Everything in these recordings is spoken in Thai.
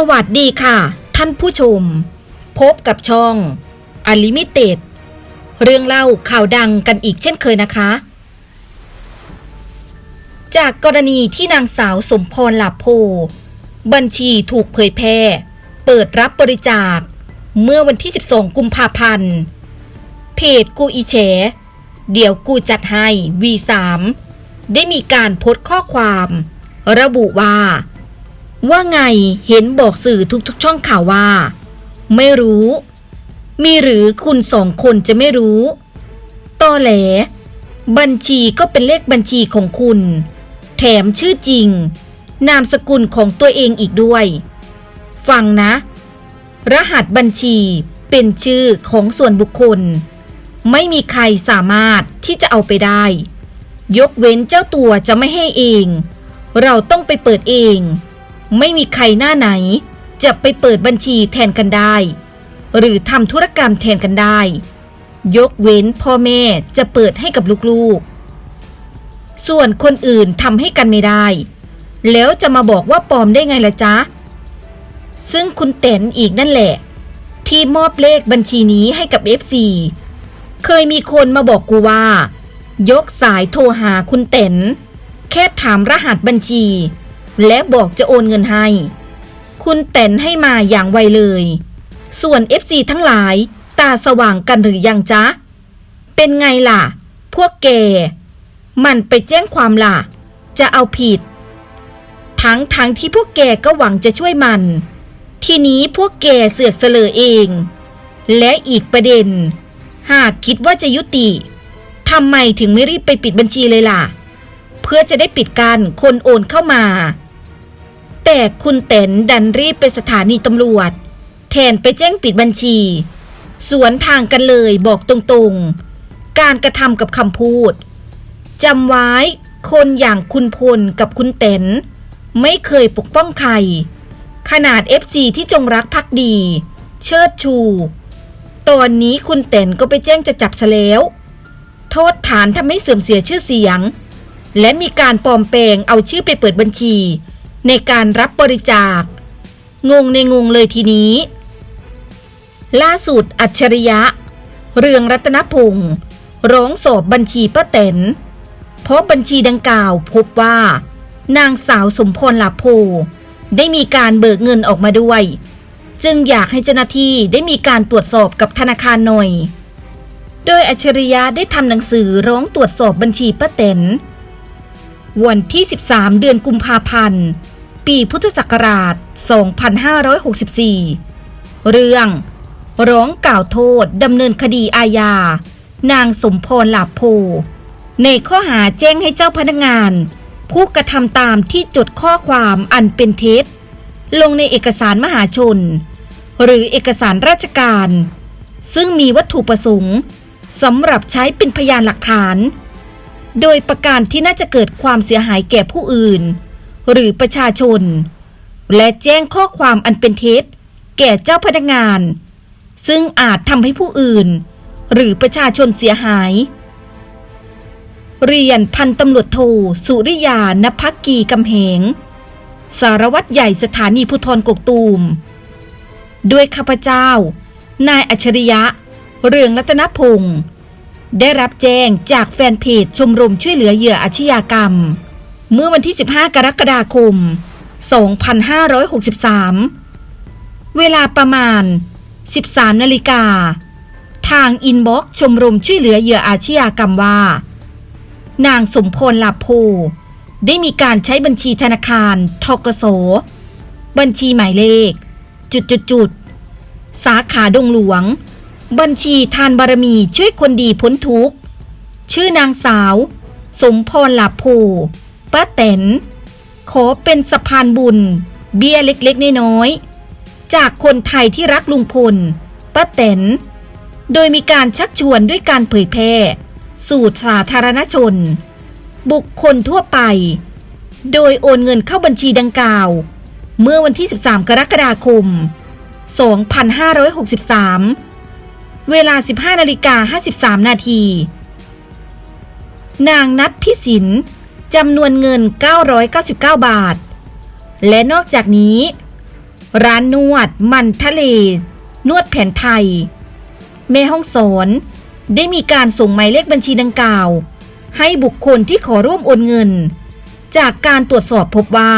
สวัสดีค่ะ ท่านผู้ชม พบกับช่องอลิมิเต็ดเรื่องเล่าข่าวดังกันอีกเช่นเคยนะคะ จากกรณีที่นางสาวสมพรหลับโพ บัญชีถูกเผยแพร่ เปิดรับบริจาค เมื่อวันที่ 12 กุมภาพันธ์ เพจกูอีแฉเดี๋ยวกูจัดให้ V3 ได้มีการโพสต์ข้อความ ระบุว่า ว่าไงเห็นบอกสื่อทุกๆ ช่องข่าวว่า ไม่รู้ มีหรือคุณสองคนจะไม่รู้ตอแหล บัญชีก็เป็นเลขบัญชีของคุณ แถมชื่อจริง นามสกุลของตัวเองอีกด้วย ฟังนะ รหัสบัญชีเป็นชื่อของส่วนบุคคล ไม่มีใครสามารถที่จะเอาไปได้ ยกเว้นเจ้าตัวจะไม่ให้เอง เราต้องไปเปิดเอง ไม่มีใครหน้าไหน จะไปเปิดบัญชีแทนกันได้ หรือทำธุรกรรมแทนกันได้ ยกเว้นพ่อแม่จะเปิดให้กับลูกๆ ส่วนคนอื่นทำให้กันไม่ได้ แล้วจะมาบอกว่าปลอมได้ไงล่ะจ๊ะ ซึ่งคุณเต็นอีกนั่นแหละ ที่มอบเลขบัญชีนี้ให้กับ FC เคยมีคนมาบอกกูว่า ยกสายโทรหาคุณเต็นแค่ถามรหัสบัญชี และบอกจะโอนเงินให้ คุณเต็นให้มาอย่างไวเลย ส่วน FC ทั้งหลายตาสว่างกันหรือยังจ๊ะ เป็นไงล่ะ พวกแก มันไปแจ้งความล่ะ จะเอาผิด ทั้งทั้งที่พวกแกก็หวังจะช่วยมัน ทีนี้พวกแกเสือกเสลอเอง และอีกประเด็น หากคิดว่าจะยุติทำไมถึงไม่รีบไปปิดบัญชีเลยล่ะ เพื่อจะได้ปิดการคนโอนเข้ามา แต่คุณเต็นดันรีบไปสถานีตำรวจ แทนไปแจ้งปิดบัญชี สวนทางกันเลยบอกตรงๆ การกระทำกับคำพูดจำไว้คนอย่างคุณพลกับคุณเต็นไม่เคยปกป้องใคร ขนาด FC ที่จงรักภักดี เชิดชู ตอนนี้คุณเต็นก็ไปแจ้งจะจับซะแล้ว โทษฐานทำให้เสื่อมเสียชื่อเสียง และมีการปลอมแปลงเอาชื่อไปเปิดบัญชี ในการรับบริจาค งงในงงเลยทีนี้ ล่าสุดอัจฉริยะ เรืองรัตนพงศ์ร้องสอบบัญชีป้าแตนเพราะบัญชีดังกล่าวพบว่า นางสาวสมพรหลับโพได้มีการเบิกเงินออกมาด้วย จึงอยากให้เจ้าหน้าที่ได้มีการตรวจสอบกับธนาคารหน่อย โดยอัจฉริยะได้ทำหนังสือร้องตรวจสอบบัญชีป้าแตน วันที่ 13 เดือนกุมภาพันธ์ ปีพุทธศักราช 2564 เรื่อง ร้องกล่าวโทษดำเนินคดีอาญา นางสมพรหลาโพ ในข้อหาแจ้งให้เจ้าพนักงาน ผู้กระทำตามที่จดข้อความอันเป็นเท็จ ลงในเอกสารมหาชน หรือเอกสารราชการ ซึ่งมีวัตถุประสงค์สำหรับใช้เป็นพยานหลักฐาน โดยประการที่น่าจะเกิดความเสียหายแก่ผู้อื่น หรือประชาชน และแจ้งข้อความอันเป็นเท็จแก่เจ้าพนักงาน ซึ่งอาจทำให้ผู้อื่น หรือประชาชนเสียหาย เรียนพันตำรวจโทสุริยานภักกีกำแหง สารวัตรใหญ่สถานีภูธรกกตูม ด้วยข้าพเจ้า นายอัจฉริยะ เรืองรัตนพงศ์ ได้รับแจ้งจากแฟนเพจชมรมช่วยเหลือเหยื่ออาชญากรรม เมื่อวันที่ 15 กรกฎาคม 2563 เวลาประมาณ 13 นาฬิกา ทางอินบ็อกชมรมช่วยเหลือเหยื่ออาชญากรรมว่า นางสมพรลาโพได้มีการใช้บัญชีธนาคารทกสบัญชีหมายเลข จุดจุดจุดสาขาดงหลวง บัญชีทานบารมีช่วยคนดีพ้นทุกข์ ชื่อนางสาว สมพรหลาโพป้าแตนขอเป็นสะพานบุญ เบี้ยเล็กๆน้อยๆจากคนไทยที่รักลุงพลป้าแตนโดยมีการชักชวนด้วยการเผยแพร่ สู่สาธารณชน บุคคลทั่วไป โดยโอนเงินเข้าบัญชีดังกล่าว เมื่อวันที่ 13 กรกฎาคม 2563 เวลา 15นาฬิกา53 นาที นางนัดพิสินจำนวนเงิน 999 บาท และนอกจากนี้ ร้านนวดมันทะเล นวดแผนไทย แม่ห้องสอนได้มีการส่งหมายเลขบัญชีดังกล่าว ให้บุคคลที่ขอร่วมโอนเงิน จากการตรวจสอบพบว่า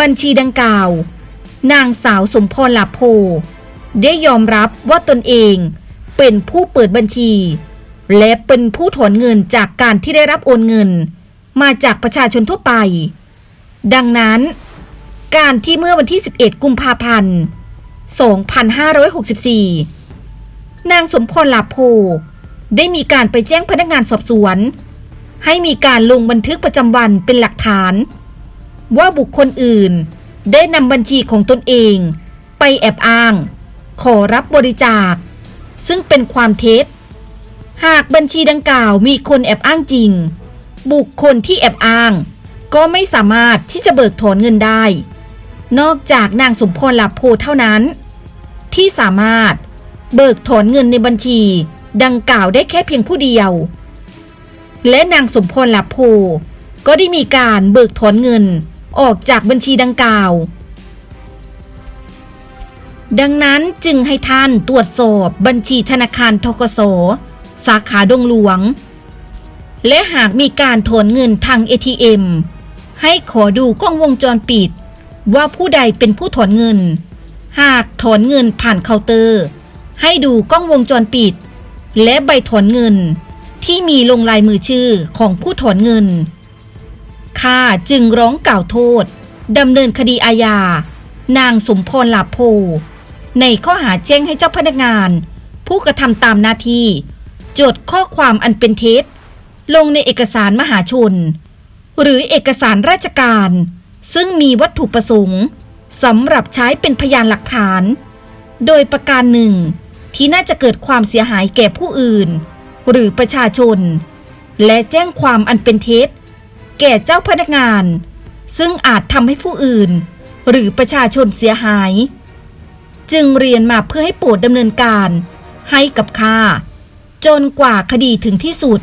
บัญชีดังกล่าว นางสาวสมพรลาโพ ได้ยอมรับว่าตนเอง เป็นผู้เปิดบัญชี และเป็นผู้ถอนเงินจากการที่ได้รับโอนเงิน มาจากประชาชนทั่วไป ดังนั้น การที่เมื่อวันที่ 11 กุมภาพันธ์ 2564 นางสมพรหลาโพได้มีการไปแจ้งพนักงานสอบสวน ให้มีการลงบันทึกประจำวันเป็นหลักฐาน ว่าบุคคลอื่นได้นำบัญชีของตนเอง ไปแอบอ้าง ขอรับบริจาค ซึ่งเป็นความเท็จ หากบัญชีดังกล่าวมีคนแอบอ้างจริง บุคคลที่แอบอ้าง ก็ไม่สามารถที่จะเบิกถอนเงินได้ นอกจากนางสมพรลาโพเท่านั้น ที่สามารถเบิกถอนเงินในบัญชีดังกล่าวได้แค่เพียงผู้เดียว และนางสมพรลาโพก็ได้มีการเบิกถอนเงินออกจากบัญชีดังกล่าว ดังนั้นจึงให้ท่านตรวจสอบบัญชีธนาคารทกส สาขาดงหลวง และหากมีการถอนเงินทาง ATM ให้ขอดูกล้องวงจรปิด ว่าผู้ใดเป็นผู้ถอนเงิน หากถอนเงินผ่านเคาน์เตอร์ ให้ดูกล้องวงจรปิด และใบถอนเงิน ที่มีลงลายมือชื่อของผู้ถอนเงินข้าจึงร้องกล่าวโทษดำเนินคดีอาญานางสมพรหลาโพ ในข้อหาแจ้งให้เจ้าพนักงาน ผู้กระทำตามหน้าที่ จดข้อความอันเป็นเท็จ ลงในเอกสารมหาชน หรือเอกสารราชการ ซึ่งมีวัตถุประสงค์สำหรับใช้เป็นพยานหลักฐาน โดยประการหนึ่ง ที่น่าจะเกิดความเสียหายแก่ผู้อื่น หรือประชาชน และแจ้งความอันเป็นเท็จ แก่เจ้าพนักงาน ซึ่งอาจทำให้ผู้อื่น หรือประชาชนเสียหาย จึงเรียนมาเพื่อให้ปรดดำเนินการ ให้กับข้าจนกว่าคดีถึงที่สุด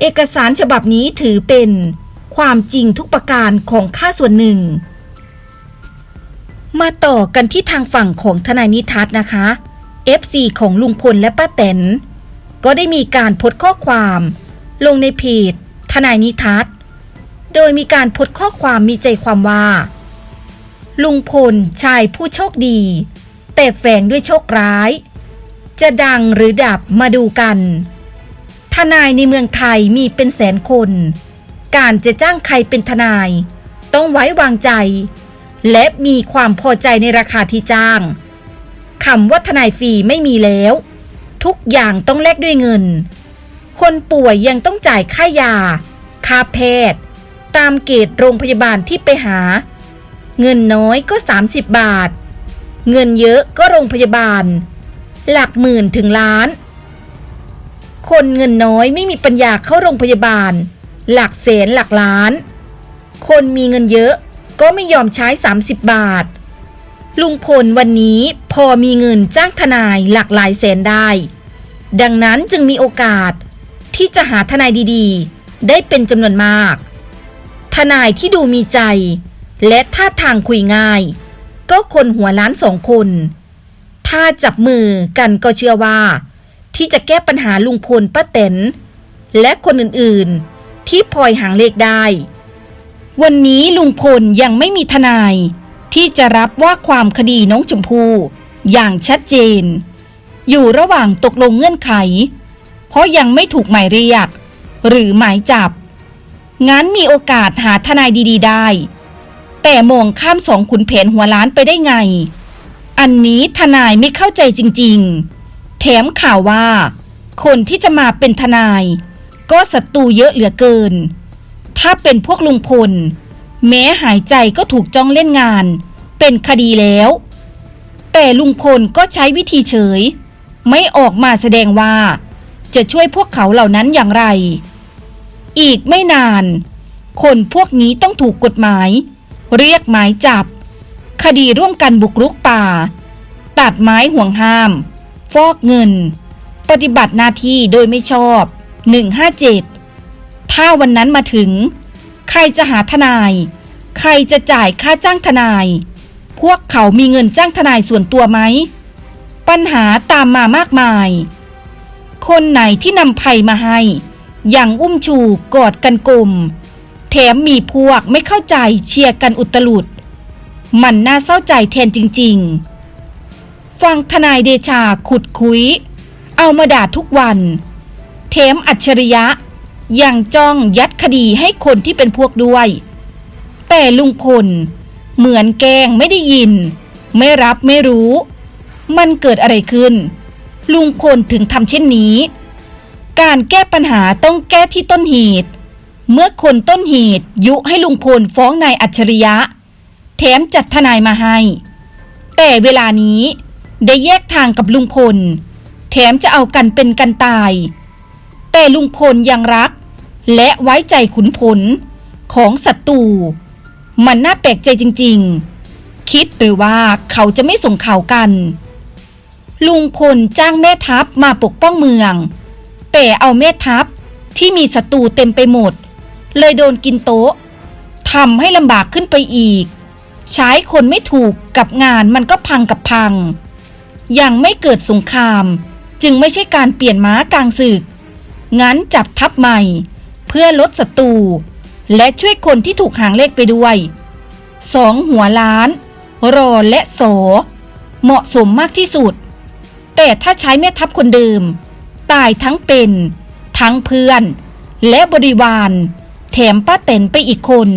เอกสารฉบับนี้ถือเป็นความจริงทุกประการของข้าส่วนหนึ่ง มาต่อกันที่ทางฝั่งของทนายนิทัศน์นะคะ FC ของลุงพลและป้าแตนก็ได้มีการพสต์ข้อความ ลงในเพจทนายนิทัศน์โดยมีการพสต์ข้อความมีใจความว่า ลุงพลชายผู้โชคดี แต่แฝงด้วยโชคร้าย จะดังหรือดับมาดูกัน ทนายในเมืองไทยมีเป็นแสนคน การจะจ้างใครเป็นทนาย ต้องไว้วางใจ และมีความพอใจในราคาที่จ้างคำว่าทนายฟรีไม่มีแล้ว ทุกอย่างต้องแลกด้วยเงิน คนป่วยยังต้องจ่ายค่ายา ค่าแพทย์ ตามเกตโรงพยาบาลที่ไปหา เงินน้อยก็ 30 บาท เงินเยอะก็โรงพยาบาล หลักหมื่นถึงล้าน คนเงินน้อยไม่มีปัญญาเข้าโรงพยาบาล หลักแสนหลักล้าน คนมีเงินเยอะก็ไม่ยอมใช้ 30 บาท ลุงพลวันนี้พอมีเงินจ้างทนายหลักหลายแสนได้ ดังนั้นจึงมีโอกาสที่จะหาทนายดีๆ ได้เป็นจำนวนมาก ทนายที่ดูมีใจ และท่าทางคุยง่าย ก็คนหัวล้านสองคน ถ้าจับมือกันก็เชื่อว่า ที่จะแก้ปัญหาลุงพลป้าแตนและคนอื่นๆ ที่พลอยหางเลขได้ วันนี้ลุงพลยังไม่มีทนาย ที่จะรับว่าความคดีน้องชมพู่อย่างชัดเจน อยู่ระหว่างตกลงเงื่อนไข เพราะยังไม่ถูกหมายเรียก หรือหมายจับ งั้นมีโอกาสหาทนายดี ๆ ได้ แต่มองข้ามสองขุนแผนหัวล้านไปได้ไง อันนี้ทนายไม่เข้าใจจริงๆ แถมข่าวว่า คนที่จะมาเป็นทนาย ก็ศัตรูเยอะเหลือเกิน ถ้าเป็นพวกลุงพล แม้หายใจก็ถูกจ้องเล่นงาน เป็นคดีแล้ว แต่ลุงพลก็ใช้วิธีเฉย ไม่ออกมาแสดงว่า จะช่วยพวกเขาเหล่านั้นอย่างไร อีกไม่นาน คนพวกนี้ต้องถูกกฎหมาย เรียกหมายจับ คดีร่วมกันบุกรุกป่า ตัดไม้ห่วงห้าม ฟอกเงิน ปฏิบัติหน้าที่โดยไม่ชอบ 157 ถ้าวันนั้นมาถึง ใครจะหาทนาย ใครจะจ่ายค่าจ้างทนาย พวกเขามีเงินจ้างทนายส่วนตัวไหม ปัญหาตามมามากมาย คนไหนที่นำภัยมาให้ อย่างอุ้มชูกอดกันกลม แถมมีพวกไม่เข้าใจเชียร์กันอุตลุด มันน่าเศร้าใจแทนจริง ๆ ฟังทนายเดชาขุดคุย เอามาด่าทุกวันแถมอัจฉริยะยังจ้องยัดคดีให้คนที่เป็นพวกด้วย แต่ลุงพล เหมือนแกงไม่ได้ยิน ไม่รับไม่รู้ มันเกิดอะไรขึ้น ลุงพลถึงทำเช่นนี้ การแก้ปัญหาต้องแก้ที่ต้นเหตุ เมื่อคนต้นเหตุยุให้ลุงพลฟ้องนายอัจฉริยะ แถมจัดทนายมาให้ แต่เวลานี้ได้แยกทางกับลุงพล แถมจะเอากันเป็นกันตาย แต่ลุงพลยังรัก และไว้ใจขุนพลของศัตรูมันน่าแปลกใจจริง ๆ คิดหรือว่าเขาจะไม่ส่งข่าวกัน ลุงพลจ้างแม่ทัพมาปกป้องเมือง แต่เอาแม่ทัพที่มีศัตรูเต็มไปหมด เลยโดนกินโต๊ะทำให้ลำบากขึ้นไปอีก ใช้คนไม่ถูกกับงานมันก็พังกับพัง ยังไม่เกิดสงคราม จึงไม่ใช่การเปลี่ยนม้ากลางศึก งั้นจับทัพใหม่ เพื่อลดศัตรูและช่วยคนที่ถูกหางเลขไปด้วยสองหัวล้าน รอและโส เหมาะสมมากที่สุด แต่ถ้าใช้แม่ทัพคนเดิม ตายทั้งเป็น ทั้งเพื่อน และบริวาร แถมป้าเต็นไปอีกคน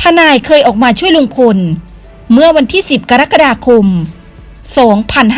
ทนายเคยออกมาช่วยลุงพล เมื่อวันที่ 10 กรกฎาคม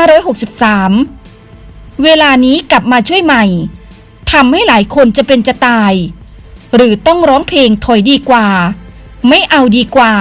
2563 เวลานี้กลับมาช่วยใหม่ทำให้หลายคนจะเป็นจะตาย หรือต้องร้องเพลงถอยดีกว่า ไม่เอาดีกว่า